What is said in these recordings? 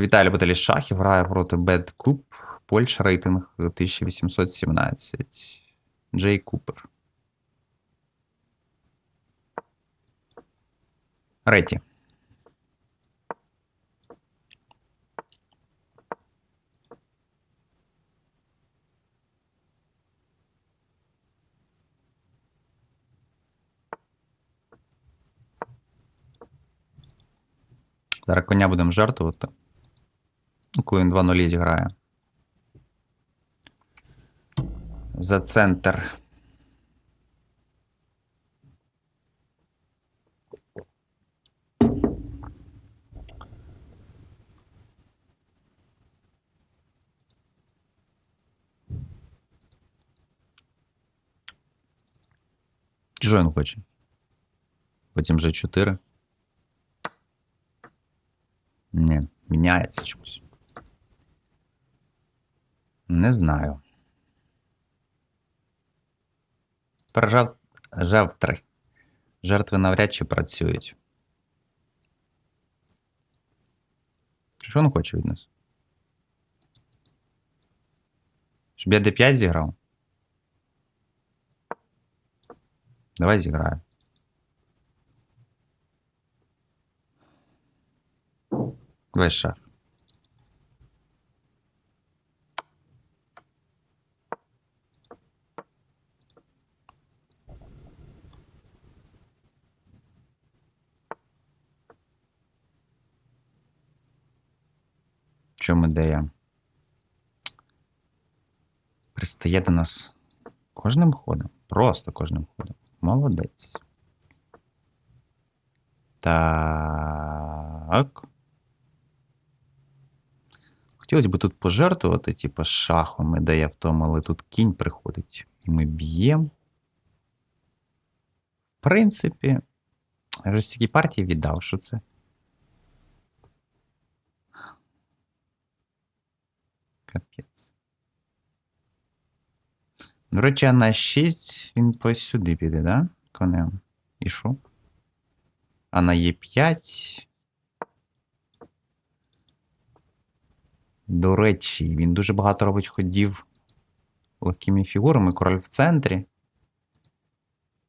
Віталій Баталій Шахів грає проти Бед Куб. Польща рейтинг 1817. Джей Купер. Реті. Зараз коня будемо жартувати. Ну, Коли він 2-0 зіграє. За центр. Що він хоче? Потім вже 4. Ні, міняється чомусь. Не знаю. Пережав жертви. Жертви навряд чи працюють. Що він хоче від нас? Щоб я D5 зіграв? Давай зіграю. Весь шар. Чому ідея? Пристає до нас кожним ходом. Просто кожним ходом. Молодець. Так. Хотілося б тут пожертвувати, типу, шахом, ідея в тому, але тут кінь приходить. І ми б'ємо. В принципі, я вже стільки партій віддав, що це. Капець. До речі, на 6 він по сюди піде, да? Конем. І що? А на Е5. До речі, він дуже багато робить ходів легкими фігурами, король в центрі.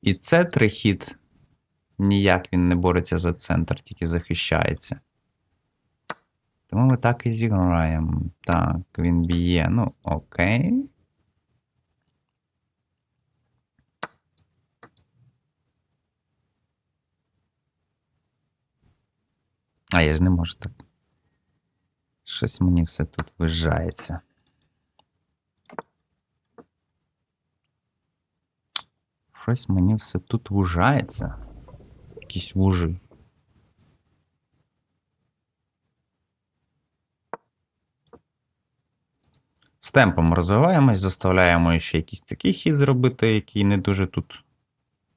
І це трихід. Ніяк він не бореться за центр, тільки захищається. Тому ми так і зіграємо. Так, він б'є. Ну, окей. А я ж не можу так. Щось мені все тут вижається. Щось мені все тут вужається. Якісь вужи. Темпом розвиваємось, заставляємо ще якийсь такий хід зробити, який не дуже тут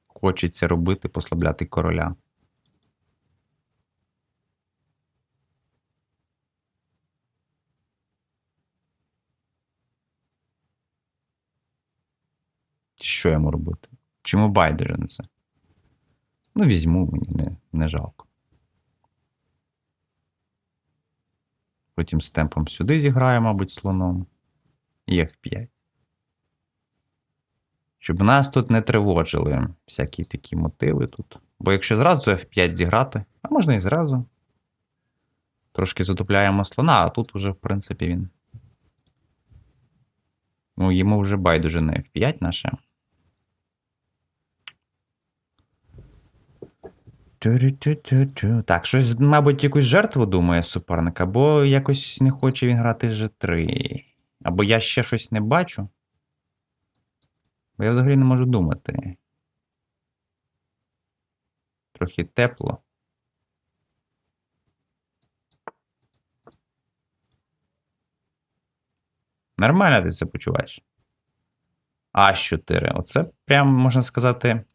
хочеться робити, послабляти короля. Що йому робити? Чому байдуже на це? Ну, візьму, мені не, не жалко. Потім з темпом сюди зіграю, мабуть, слоном. І F5. Щоб нас тут не тривожили всякі такі мотиви тут. Бо якщо зразу F5 зіграти, а можна і зразу. Трошки затупляємо слона, а тут уже, в принципі, він. Ну, йому вже байдуже на F5 наше. Так, щось, мабуть, якусь жертву думає суперник, або якось не хоче він грати G3. Або я ще щось не бачу. Бо я взагалі не можу думати. Трохи тепло. Нормально ти це почуваєш? А4. Оце прям можна сказати.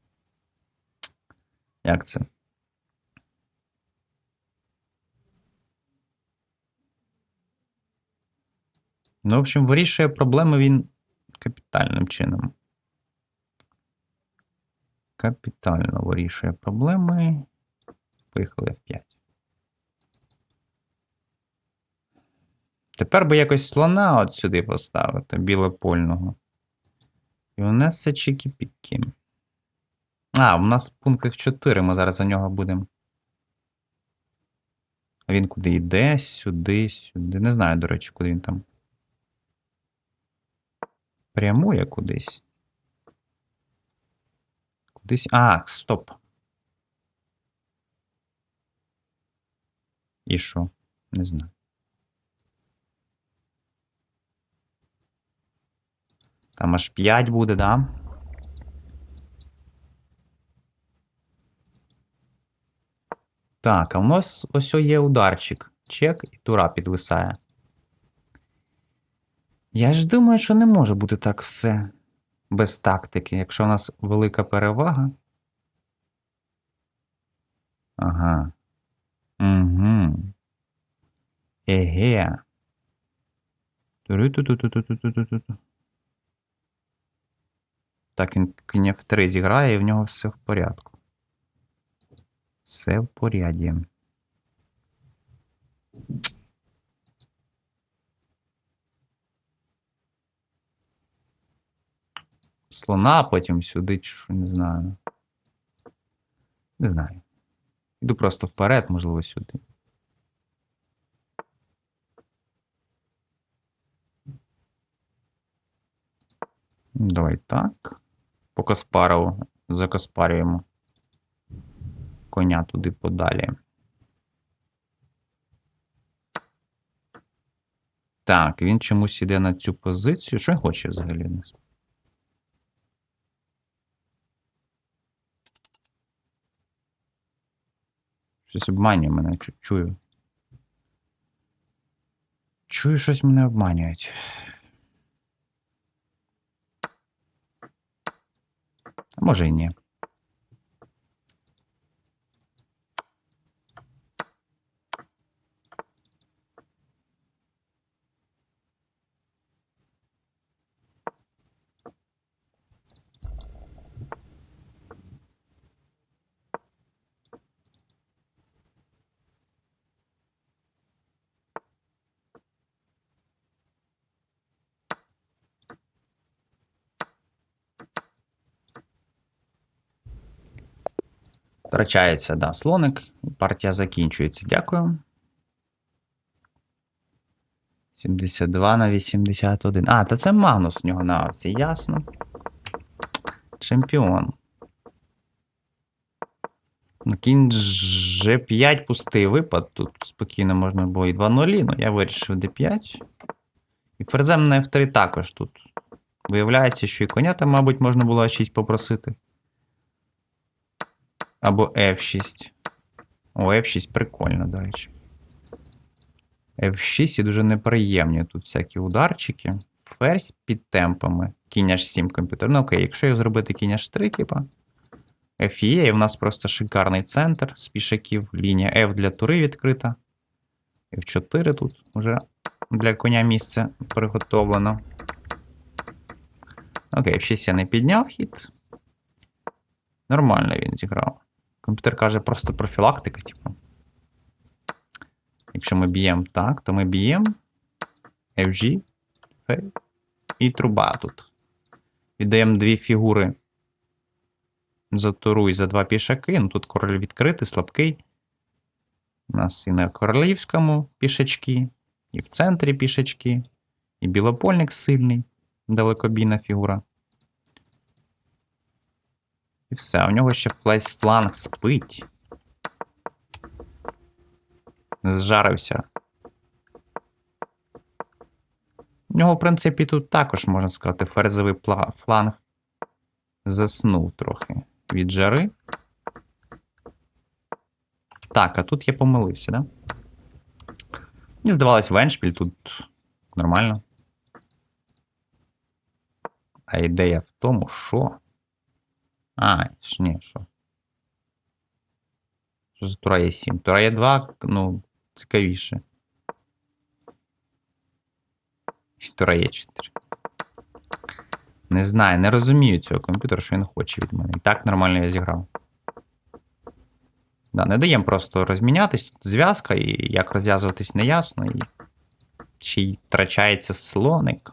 Як це? Ну, в общем, вирішує проблеми він капітальним чином. Капітально вирішує проблеми. Поїхали F5. Тепер би якось слона от сюди поставити, білопольного. І у нас все чікі-пікі. А, у нас пункт F4, ми зараз за нього будемо. А він куди йде? Сюди, сюди. Не знаю, до речі, куди він там. Прямує кудись. Кудись. А, стоп. І що? Не знаю. Там аж 5 буде, да? Так, а у нас ось є ударчик. Чек і тура підвисає. Я ж думаю, що не може бути так все без тактики, якщо у нас велика перевага. Ага. Угу. Еге. Так, він кінь F3 зіграє, і в нього все в порядку. Все в поряді. Слона, потім сюди, чи що, не знаю. Не знаю. Іду просто вперед, можливо, сюди. Давай так. По Каспарову закаспарюємо. Коня туди подалі. Так, він чомусь іде на цю позицію. Що він хоче взагалі? нас? Щось обманює мене, чу- чую. Чую, щось мене обманюють. А може і ні. Втрачається, да, слоник. і Партія закінчується. Дякую. 72 на 81. А, та це Магнус у нього на авці, ясно. Чемпіон. Ну, кінь G5 пустий випад. Тут спокійно можна було і 2-0, ну я вирішив D5. І ферзем на F3 також тут. Виявляється, що і коня там, мабуть, можна було А6 попросити. Або F6. О, F6 прикольно, до речі. F6 і дуже неприємні тут всякі ударчики. Ферзь під темпами. Кінь H7 комп'ютер. Ну окей, якщо його зробити кінь H3, типа. F є, і в нас просто шикарний центр з пішаків. Лінія F для тури відкрита. F4 тут вже для коня місце приготовлено. Окей, F6 я не підняв хід. Нормально він зіграв. Комп'ютер каже просто профілактика, типу. Якщо ми б'ємо так, то ми б'ємо FG, і труба тут. Віддаємо дві фігури за туру і за два пішаки. Ну тут король відкритий, слабкий. У нас і на королівському пішачки, і в центрі пішачки, і білопольник сильний, далекобійна фігура. І все, а у нього ще весь фланг спить. Зжарився. У нього, в принципі, тут також, можна сказати, ферзовий фланг заснув трохи від жари. Так, а тут я помилився, да? Мені здавалось, Веншпіль тут нормально. А ідея в тому, що. А, ні, що. Що за Тура є 7? Тура є 2, ну, цікавіше. Тура є 4. Не знаю, не розумію цього комп'ютера, що він хоче від мене. І так нормально я зіграв. Да, не даємо просто розмінятись. Тут зв'язка, і як розв'язуватись не ясно. І ще й втрачається слоник.